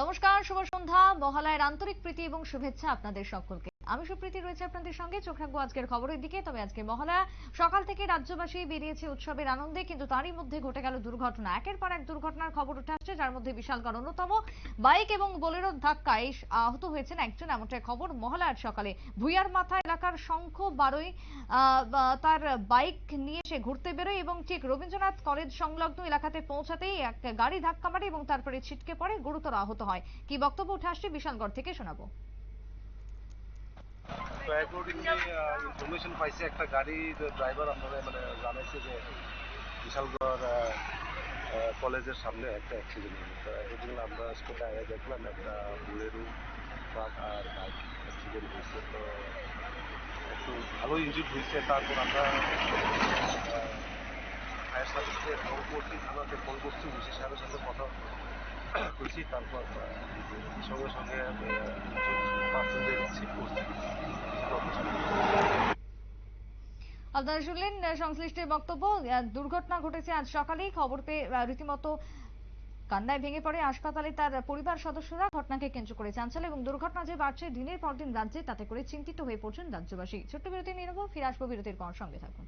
নমস্কার শুভ সন্ধ্যা। মহালয়ের আন্তরিক প্রীতি এবং শুভেচ্ছা আপনাদের সকলকে। আমি সুপ্রীতি রয়েছে আপনাদের সঙ্গে। চোখ রাখব আজকের খবরের দিকে। তবে আজকে মহালয়া সকাল থেকে রাজ্যবাসী বেরিয়েছে উৎসবের আনন্দে, কিন্তু তারই মধ্যে ঘটে গেল দুর্ঘটনা। একের পর এক দুর্ঘটনার খবর উঠে আসছে, যার মধ্যে বিশালগড় অন্যতম। বাইক এবং বোলেরোর ধাক্কায় আহত হয়েছেন একজন, এমনটাই খবর মহালয়ার সকালে। ভুইয়ার মাথা এলাকার শঙ্খ বারোই তার বাইক নিয়ে সে ঘুরতে বেরোয় এবং ঠিক রবীন্দ্রনাথ কলেজ সংলগ্ন এলাকাতে পৌঁছাতেই এক গাড়ি ধাক্কা মারে এবং তারপরে ছিটকে পড়ে, গুরুতর আহত হয়। কি বক্তব্য উঠে আসছে বিশালগড় থেকে শোনাবো। অ্যাকর্ডিংলি ইনফরমেশন পাইছে, একটা গাড়ির ড্রাইভার আপনারা মানে জানাইছে যে বিশালগড় কলেজের সামনে একটা অ্যাক্সিডেন্ট হয়েছে আমরা স্পটে আগে দেখলাম, একটা বুলেরো ট্রাক আর বাইক অ্যাক্সিডেন্ট হয়েছে। তো একটু ভালো ইঞ্জুর হয়েছে। তারপর আমরা ফায়ার সার্ভিসে ফোন করছি, থানাতে ফোন করছি ওসি সাহেবের সাথে কথা করছি তারপর সঙ্গে সঙ্গে পার্সেন্টেজ রিসিভ করছি। আপনারা শুনলেন সংশ্লিষ্টের বক্তব্য দুর্ঘটনা ঘটেছে আজ সকালেই। খবর পেয়ে রীতিমতো কান্নায় ভেঙে পড়ে হাসপাতালে তার পরিবার সদস্যরা ঘটনাকে কেন্দ্র করে চাঞ্চল এবং দুর্ঘটনা যে বাড়ছে দিনের পর দিন রাজ্যে, তাতে করে চিন্তিত হয়ে পড়ছেন রাজ্যবাসী। ছোট্ট বিরতি নিয়ে নেব ফিরে আসব বিরতির পর সঙ্গে থাকুন।